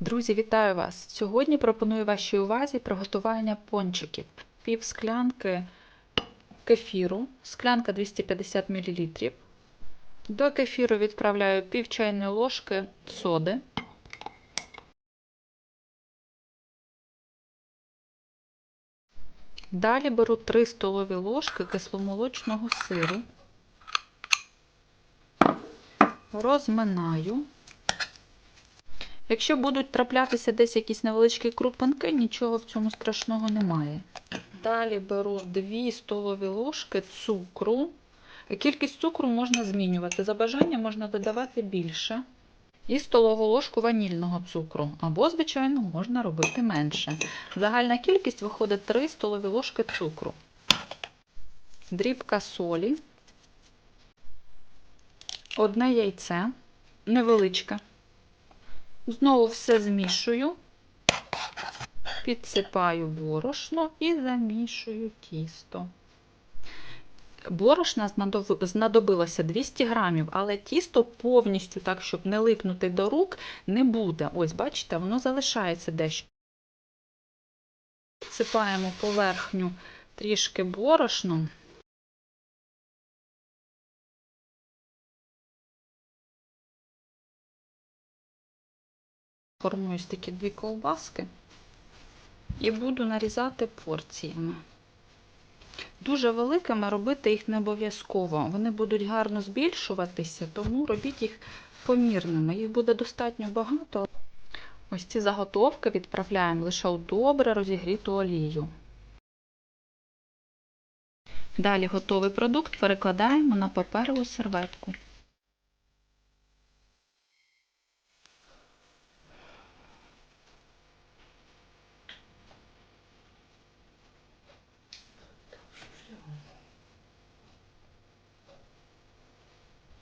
Друзі, вітаю вас! Сьогодні пропоную вашій увазі приготування пончиків. Пів склянки кефіру, склянка 250 мл. До кефіру відправляю пів чайної ложки соди. Далі беру 3 столові ложки кисломолочного сиру, розминаю. Якщо будуть траплятися десь якісь невеличкі крупинки, нічого в цьому страшного немає. Далі беру 2 столові ложки цукру. Кількість цукру можна змінювати. За бажанням можна додавати більше. І столову ложку ванільного цукру. Або, звичайно, можна робити менше. Загальна кількість виходить 3 столові ложки цукру. Дрібка солі. Одне яйце невеличке. Знову все змішую, підсипаю борошно і замішую тісто. Борошна знадобилося 200 грамів, але тісто повністю так, щоб не липнути до рук, не буде. Ось, бачите, воно залишається дещо. Підсипаємо поверхню трішки борошном. Ось такі дві ковбаски і буду нарізати порціями. Дуже великими робити їх не обов'язково. Вони будуть гарно збільшуватися, тому робіть їх помірними. Їх буде достатньо багато. Ось ці заготовки відправляємо лише у добре розігріту олію. Далі готовий продукт перекладаємо на паперову серветку.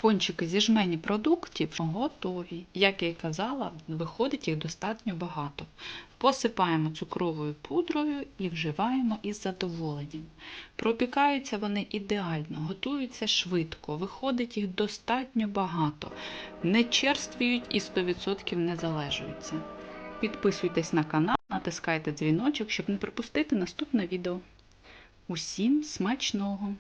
Пончики зі жмені продуктів готові. Як я й казала, виходить їх достатньо багато. Посипаємо цукровою пудрою і вживаємо із задоволенням. Пропікаються вони ідеально, готуються швидко, виходить їх достатньо багато, не черствіють і 100% не залежуються. Підписуйтесь на канал, натискайте дзвіночок, щоб не пропустити наступне відео. Усім смачного!